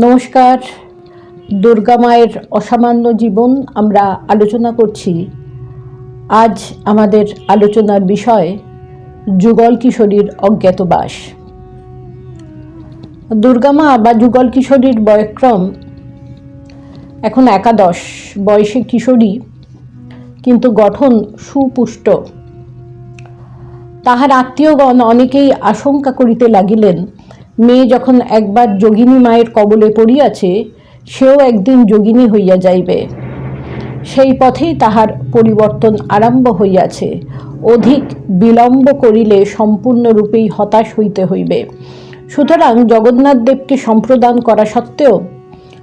নমস্কার। দুর্গা মায়ের অসামান্য জীবন আমরা আলোচনা করছি। আজ আমাদের আলোচনার বিষয় যুগল কিশোরীর অজ্ঞাতবাস দুর্গামা বা যুগল কিশোরীর বয়ক্রম এখন একাদশ বয়সে কিশোরী, কিন্তু গঠন সুপুষ্ট। তাহার আত্মীয়গণ অনেকেই আশঙ্কা করিতে লাগিলেন মেয়ে যখন একবার যোগিনী মায়ের কবলে পড়িয়াছে, সেও একদিন যোগিনী হইয়া যাইবে। সেই পথেই তাহার পরিবর্তন আরম্ভ হইয়াছে। অধিক বিলম্ব করিলে সম্পূর্ণরূপেই হতাশ হইতে হইবে। সুতরাং জগন্নাথ দেবকে সম্প্রদান করা সত্ত্বেও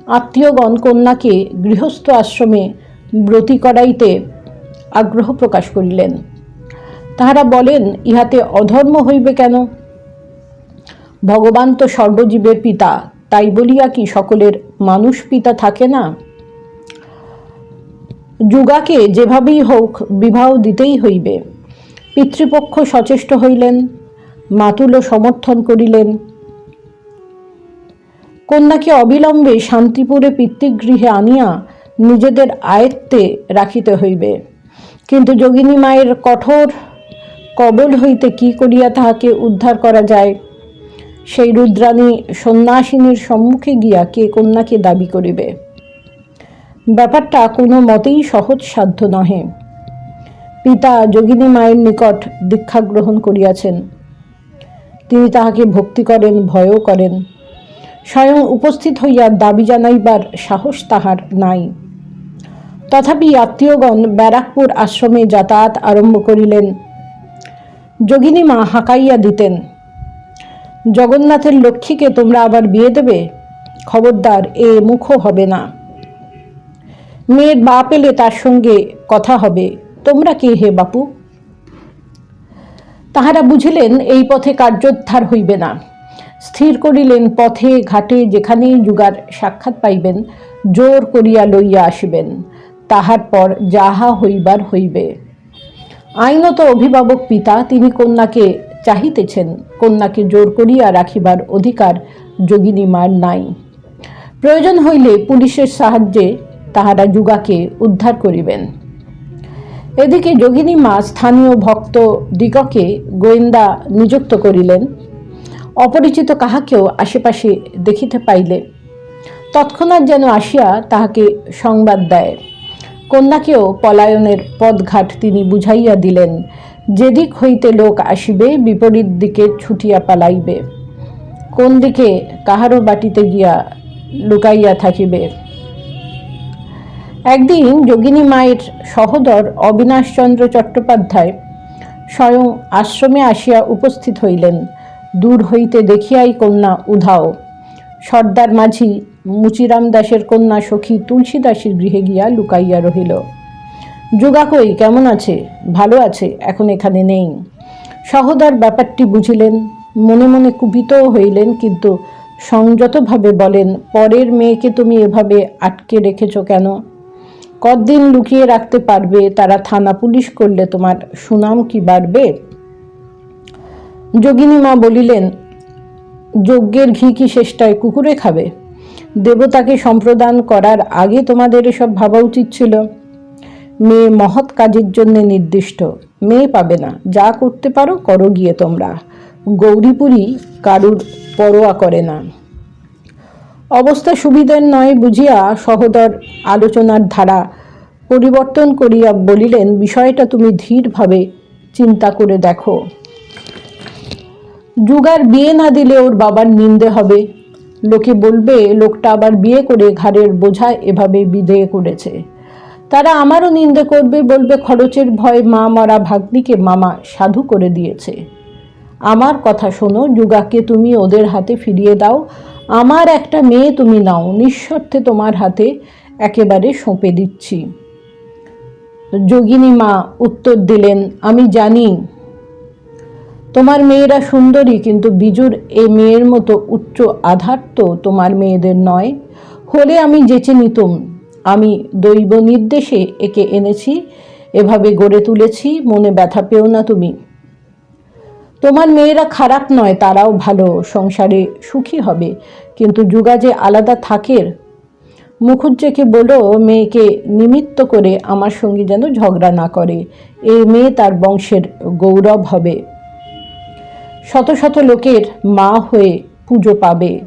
আত্মীয়গণ কন্যাকে গৃহস্থ আশ্রমে ব্রতী করাইতে আগ্রহ প্রকাশ করিলেন। তাহারা বলেন, ইহাতে অধর্ম হইবে কেন? ভগবান তো সর্বজীবের পিতা, তাই বলিয়া কি সকলের মানুষ পিতা থাকে না? যুগাকে যেভাবেই হোক বিবাহ দিতেই হইবে। পিতৃপক্ষ সচেষ্ট হইলেন, মাতুল সমর্থন করিলেন। কন্যাকে অবিলম্বে শান্তিপুরে পিতৃগৃহে আনিয়া নিজেদের আয়ত্তে রাখিতে হইবে। কিন্তু যোগিনী মায়ের কঠোর কবল হইতে কি করিয়া তাহাকে উদ্ধার করা যায়? সেই রুদ্রাণী সন্ন্যাসিনীর সম্মুখে গিয়া কে কন্যাকে দাবি করিবে। ব্যাপারটা কোনো মতেই সহজ সাধ্য নহে। পিতা যোগিনী মায়ের নিকট দীক্ষা গ্রহণ করিয়াছেন। তিনি তাহাকে ভক্তি করেন, ভয়ও করেন। স্বয়ং উপস্থিত হইয়া দাবি জানাইবার সাহস তাহার নাই। তথাপি আত্মীয়গণ ব্যারাকপুর আশ্রমে যাতায়াত আরম্ভ করিলেন। যোগিনী মা হাঁকাইয়া দিতেন। জগন্নাথের লক্ষ্মীকে তোমরা আবার বিয়ে দেবে? খবরদার, এ মুখও হবে না। মেয়ের বাপ এলে তার সঙ্গে কথা হবে। তোমরা কে হে বাপু? তাহারা বুঝিলেন, এই পথে কার্যোদ্ধার হইবে না। স্থির করিলেন পথে, ঘাটে, যেখানেই যুগার সাক্ষাৎ পাইবেন, জোর করিয়া লইয়া আসিবেন। তাহার পর যাহা হইবার হইবে। আইনত অভিভাবক পিতা, তিনি কন্যাকে চাহিতেছেন, কন্যাকে জোর করিয়া রাখিবার অধিকার যোগিনী মার নাই। প্রয়োজন হইলে পুলিশের সাহায্যে তাহারা যুগাকে উদ্ধার করিবেন। এদিকে যোগিনী মা স্থানীয় ভক্ত দিগকে গোয়েন্দা নিযুক্ত করিলেন। অপরিচিত কাহাকেও আশেপাশে দেখিতে পাইলে। তৎক্ষণাৎ যেন আসিয়া তাহাকে সংবাদ দেয়। কন্যাকেও পলায়নের পথঘাট তিনি বুঝাইয়া দিলেন যেদিক হইতে লোক আসিবে, বিপরীত দিকে ছুটিয়া পালাইবে। কোন দিকে কাহারও বাটিতে গিয়া লুকাইয়া থাকিবে। একদিন যোগিনী মায়ের সহোদর অবিনাশচন্দ্র চট্টোপাধ্যায় স্বয়ং আশ্রমে আসিয়া উপস্থিত হইলেন। দূর হইতে দেখিয়াই কন্যা উধাও। সর্দার মাঝি মুচিরাম দাসের কন্যা সখী তুলসী দাসের গৃহে গিয়া লুকাইয়া রহিল। যুগা কই, কেমন আছে? ভালো আছে, এখন এখানে নেই। সহদার ব্যাপারটি বুঝিলেন, মনে মনে কুপিতও হইলেন, কিন্তু সংযতভাবে বলেন, পরের মেয়েকে তুমি এভাবে আটকে রেখেছ কেন? কতদিন লুকিয়ে রাখতে পারবে? তারা থানা পুলিশ করলে তোমার সুনাম কি বাড়বে? যোগিনী মা বলিলেন, যজ্ঞের ঘি কি শেষটায় কুকুরে খাবে? দেবতাকে সম্প্রদান করার আগে তোমাদের এসব ভাবা উচিত ছিল। মেয়ে মহৎ কাজের জন্য নির্দিষ্ট। মেয়ে পাবে না। যা করতে পারো, করো গিয়ে তোমরা। গৌরীপুরী কারুর পরোয়া করে না। অবস্থা সুবিধার নয় বুঝিয়া সহদর আলোচনার ধারা পরিবর্তন করিয়া বলিলেন, বিষয়টা তুমি ধীরভাবে চিন্তা করে দেখো। যুগার বিয়ে না দিলে ওর বাবার নিন্দে হবে। লোকে বলবে, লোকটা আবার বিয়ে করে ঘাড়ের বোঝা এভাবে বিদেয় করেছে। তারা আমারও নিন্দে করবে, বলবে, খরচের ভয় মা মরা ভাগ্নিকে মামা সাধু করে দিয়েছে। আমার কথা শোনো, যুগাকে তুমি ওদের হাতে ফিরিয়ে দাও। আমার একটা মেয়ে তুমি নাও নিঃস্বার্থে তোমার হাতে একেবারে সঁপে দিচ্ছি। যোগিনী মা উত্তর দিলেন, আমি জানি, তোমার মেয়েরা সুন্দরী, কিন্তু বিজুর এ মেয়ের মতো উচ্চ আধার তো তোমার মেয়েদের নয়। হলে আমি যেচে নিতুম আমি দৈব নির্দেশে একে এনেছি, এভাবে গড়ে তুলেছি, মনে ব্যথা পেও না তুমি। তোমার মেয়েরা খারাপ নয়, তারাও ভালো, সংসারে সুখী হবে। কিন্তু যুগা যে আলাদা থাকের মুখুজ্জেকে বলো, মেয়েকে নিমিত্ত করে আমার সঙ্গে যেন ঝগড়া না করে। এই মেয়ে তার বংশের গৌরব হবে। শত শত লোকের মা হয়ে পুজো পাবে।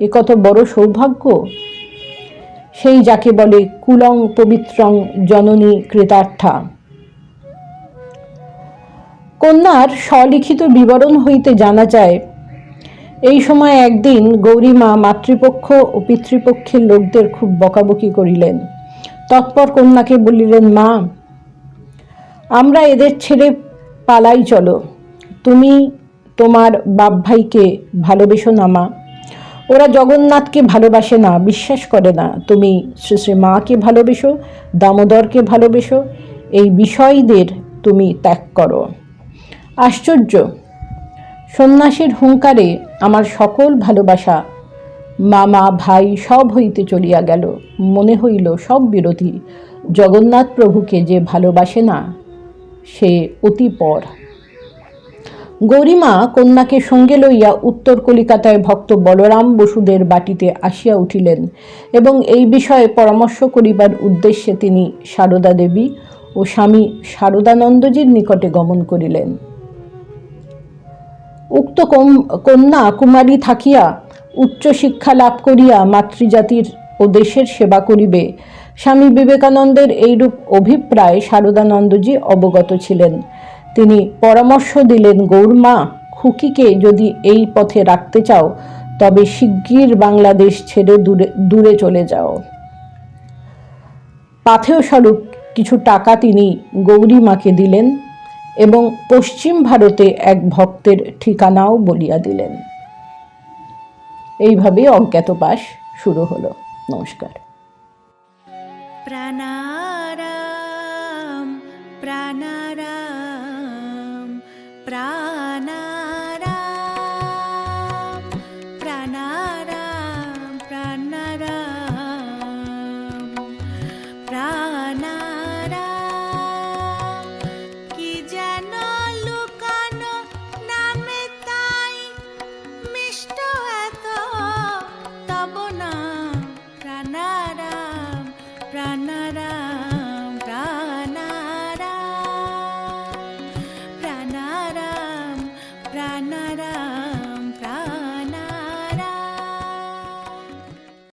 এ কত বড় সৌভাগ্য! সেই যাকে বলে কুলং পবিত্রং জননী কৃতার্থা। কন্যার স্বলিখিত বিবরণ হইতে জানা যায়, এই সময় একদিন গৌরীমা মাতৃপক্ষ ও পিতৃপক্ষের লোকদের খুব বকাবকি করিলেন। তৎপর কন্যাকে বলিলেন, মা, আমরা এদের ছেড়ে পালাই চলো। তুমি তোমার বাপ ভাইকে ভালোবেসো না, মা। ওরা জগন্নাথকে ভালোবাসে না, বিশ্বাস করে না। তুমি শ্রী শ্রী মাকে ভালোবেসো, দামোদরকে ভালোবেসো, এই বিষয়দের তুমি ত্যাগ করো। আশ্চর্য! সন্ন্যাসীর হুঙ্কারে আমার সকল ভালোবাসা মামা, ভাই সব হইতে চলিয়া গেল। মনে হইল সব বিরোধী। জগন্নাথ প্রভুকে যে ভালোবাসে না, সে অতি পর। গৌরীমা কন্যাকে সঙ্গে লইয়া উত্তর কলিকাতায় ভক্ত বলরাম বসুদের বাটিতে আসিয়া উঠিলেন এবং এই বিষয়ে পরামর্শ করিবার উদ্দেশ্যে তিনি সারদা দেবী ও স্বামী শারদানন্দজির নিকটে গমন করিলেন। উক্ত কন্যা কুমারী থাকিয়া উচ্চ শিক্ষা লাভ করিয়া মাতৃজাতির ও দেশের সেবা করিবে। স্বামী বিবেকানন্দের এইরূপ অভিপ্রায় শারদানন্দজি অবগত ছিলেন। তিনি পরামর্শ দিলেন গৌরমা খুকিকে যদি এই পথে রাখতে চাও, তবে শিগগির বাংলাদেশ ছেড়ে দূরে দূরে চলে যাও। পাথেও স্বরূপ কিছু টাকা তিনি গৌরীমাকে দিলেন এবং পশ্চিম ভারতে এক ভক্তের ঠিকানাও বলিয়া দিলেন। এইভাবে অজ্ঞাতবাস শুরু হলো। নমস্কার। প্রাণারাম প্রাণারাম। प्राणा